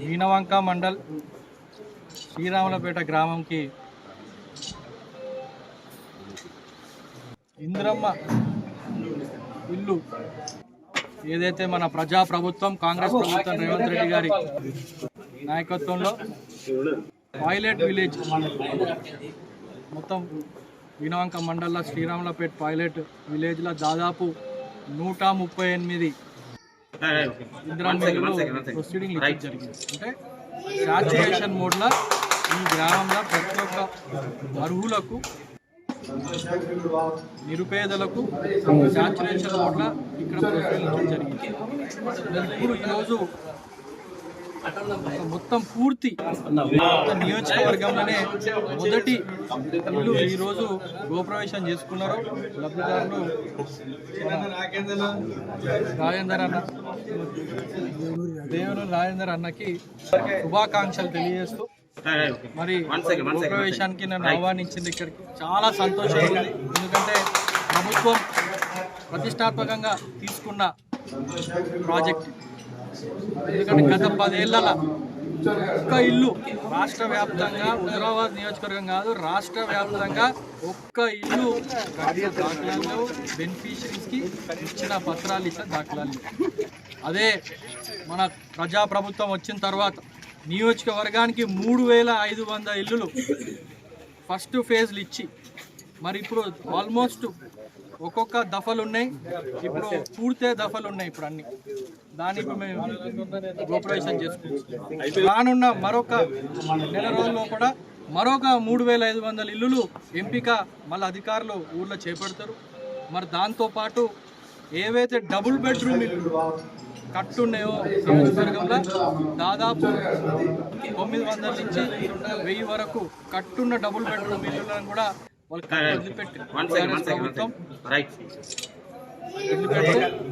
మీనవంక మండల్ శ్రీరాములపేట గ్రామంకి ఇంద్రమ్మ ఇల్లు. ఏదైతే మన ప్రజా ప్రభుత్వం కాంగ్రెస్ ప్రభుత్వం రేవంత్ రెడ్డి గారి నాయకత్వంలో పాయిలెట్ విలేజ్ మొత్తం వినవంక మండల శ్రీరాములపేట పాయిలెట్ విలేజ్లో దాదాపు నూట ముప్పై ఎనిమిది ప్రొసీడింగ్ జరిగింది. అంటే సాచురేషన్ మోడ్లో ఈ గ్రామంలో ప్రతి ఒక్క అర్హులకు నిరుపేదలకు సాచురేషన్ మోడ్లో ఇక్కడ ప్రొసీడింగ్ జరిగింది. ఇప్పుడు ఈరోజు మొత్తం పూర్తి నియోజకవర్గంలోనే మొదటి ఇల్లు ఈరోజు గోప్రవేశం చేసుకున్నారు. లబ్ధిదారులు రాజేందర్ అన్న దేవుడు రాజేందర్ అన్నకి శుభాకాంక్షలు తెలియజేస్తూ మరి ప్రవేశానికి నన్ను ఆహ్వానించింది ఇక్కడికి. చాలా సంతోషం ఉంది. ఎందుకంటే ప్రభుత్వం ప్రతిష్టాత్మకంగా తీసుకున్న ప్రాజెక్ట్. ఎందుకంటే గత పదేళ్ళ ఒక్క ఇల్లు. రాష్ట్ర వ్యాప్తంగా హుజరాబాద్ నియోజకవర్గం కాదు రాష్ట్ర వ్యాప్తంగా ఒక్క ఇల్లు కట్టిన దాఖలాలు బెనిఫిషరీస్కి ఇచ్చిన పత్రాలు ఇచ్చిన దాఖలాలు. అదే మన ప్రజాప్రభుత్వం వచ్చిన తర్వాత నియోజకవర్గానికి మూడు వేల ఐదు వంద ఇల్లులు ఫస్ట్ ఫేజ్లు ఇచ్చి మరి ఇప్పుడు ఆల్మోస్ట్ ఒక్కొక్క దఫలు ఉన్నాయి ఇప్పుడు పూర్తే దఫలు ఉన్నాయి ఇప్పుడు అన్ని. దాన్ని ఇప్పుడు మేము గోప్రవేశం చేసుకుంటాం రానున్న మరొక నెల రోజుల్లో కూడా మరొక మూడు వేల ఐదు వందల ఇల్లులు ఎంపిక మళ్ళీ అధికారులు ఊర్లో చేపడతారు. మరి దాంతోపాటు ఏవైతే డబుల్ బెడ్రూమ్ ఇల్లు కట్టున్నాయో నియోజకవర్గంలో దాదాపు తొమ్మిది వందల నుంచి వెయ్యి వరకు కట్టున్న డబుల్ బెడ్రూమ్ ఇల్లులను కూడా కాంగ్రెస్ ప్రభుత్వం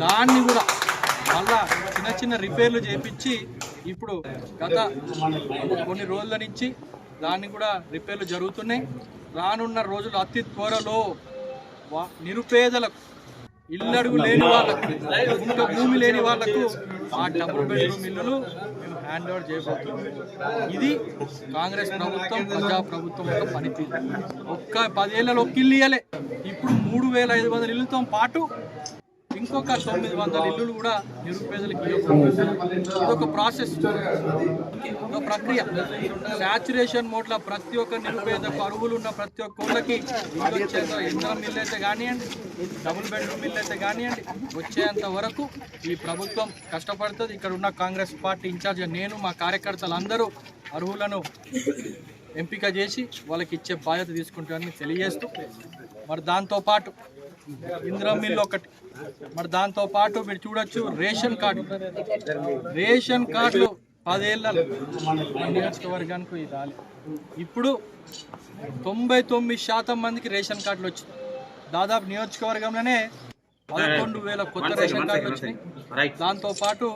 దాన్ని కూడా మళ్ళా చిన్న చిన్న రిపేర్లు చేపించి ఇప్పుడు గత కొన్ని రోజుల నుంచి దాన్ని కూడా రిపేర్లు జరుగుతున్నాయి. రానున్న రోజులు అతి త్వరలో నిరుపేదలకు ఇల్లడుగు లేని వాళ్ళకు ఇంకా భూమి లేని వాళ్ళకు ఆ డబుల్ బెడ్రూమ్ ఇల్లులు మేము హ్యాండ్ ఓవర్ చేయబోతున్నాం. ఇది కాంగ్రెస్ ప్రభుత్వం ప్రజా ప్రభుత్వం యొక్క పనితీరు. ఒక్క పదేళ్ళలో ఒక్క ఇల్లు ఇయ్యలే. ఇప్పుడు మూడు వేల ఐదు వందల ఇల్లుతో పాటు ఇంకొక తొమ్మిది వందల ఇల్లులు కూడా నిరుపేదలకు ఇదొక ప్రాసెస్. ఒక ప్రక్రియ. సాచురేషన్ మోడ్లో ప్రతి ఒక్క నిరుపేదకు అరువులు ఉన్న ప్రతి ఒక్క ఊళ్ళకి వచ్చేంత ఇంధనం మిల్లు అయితే కానివ్వండి డబుల్ బెడ్రూమ్ మిల్ అయితే కానివ్వండి వచ్చేంత వరకు ఈ ప్రభుత్వం కష్టపడుతుంది. ఇక్కడ ఉన్న కాంగ్రెస్ పార్టీ ఇన్ఛార్జ్ నేను మా కార్యకర్తలు అందరూ అర్హులను ఎంపిక చేసి వాళ్ళకి ఇచ్చే బాధ్యత తీసుకుంటామని తెలియజేస్తూ మరి దాంతోపాటు ఇందిరా మిల్లు ఒకటి. మరి దాంతో పాటు మీరు చూడొచ్చు రేషన్ కార్డు. రేషన్ కార్డులు పదేళ్ళ నియోజకవర్గానికి ఇది రాలి ఇప్పుడు తొంభై తొమ్మిది శాతం మందికి రేషన్ కార్డులు వచ్చినాయి. దాదాపు నియోజకవర్గంలోనే పదకొండు వేల కొత్త రేషన్ కార్డులు వచ్చినాయి. దాంతో పాటు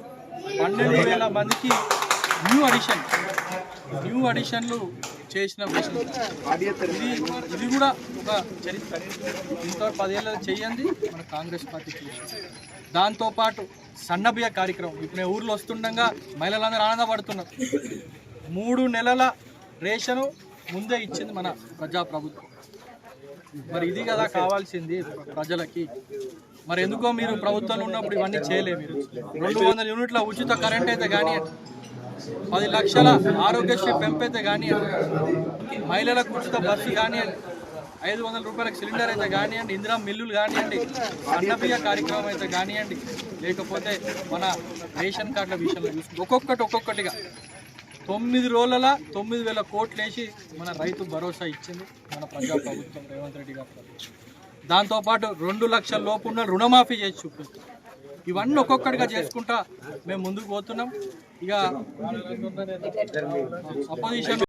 పన్నెండు వేల మందికి న్యూ అడిషన్. న్యూ అడిషన్లు చేసిన మిషన్. ఇది ఇది కూడా ఒక చరిత్ర. ఇంత పదేళ్ళ చేయండి మన కాంగ్రెస్ పార్టీ చేసింది. దాంతోపాటు సన్నబియ్య కార్యక్రమం. ఇప్పుడు నేను ఊర్లో వస్తుండగా మహిళలందరూ ఆనందపడుతున్నారు. మూడు నెలల రేషను ముందే ఇచ్చింది మన ప్రజాప్రభుత్వం. మరి ఇది కదా కావాల్సింది ప్రజలకి. మరి ఎందుకో మీరు ప్రభుత్వంలో ఉన్నప్పుడు ఇవన్నీ చేయలే మీరు రెండు వందల యూనిట్ల ఉచిత కరెంట్ అయితే కానీ పది లక్షల ఆరోగ్యశ్రీ పెంపైతే కానీ మహిళలకు ఉచిత బస్సు కానివ్వండి ఐదు వందల రూపాయలకు సిలిండర్ అయితే కానివ్వండి ఇందిరా మిల్లులు కానివ్వండి అన్నబియ్య కార్యక్రమం అయితే కానివ్వండి లేకపోతే మన రేషన్ కార్డుల విషయంలో చూసుకుంటే ఒక్కొక్కటి ఒక్కొక్కటిగా తొమ్మిది రోజుల తొమ్మిది వేల కోట్లు వేసి మన రైతు భరోసా ఇచ్చింది మన ప్రజా ప్రభుత్వం రేవంత్ రెడ్డి గారు. దాంతోపాటు రెండు లక్షల లోపు ఉన్న రుణమాఫీ చేసి చూపిస్తుంది. ఇవన్నీ ఒక్కొక్కటిగా చేసుకుంటా మేము ముందుకు పోతున్నాం. ఇక అపోజిషన్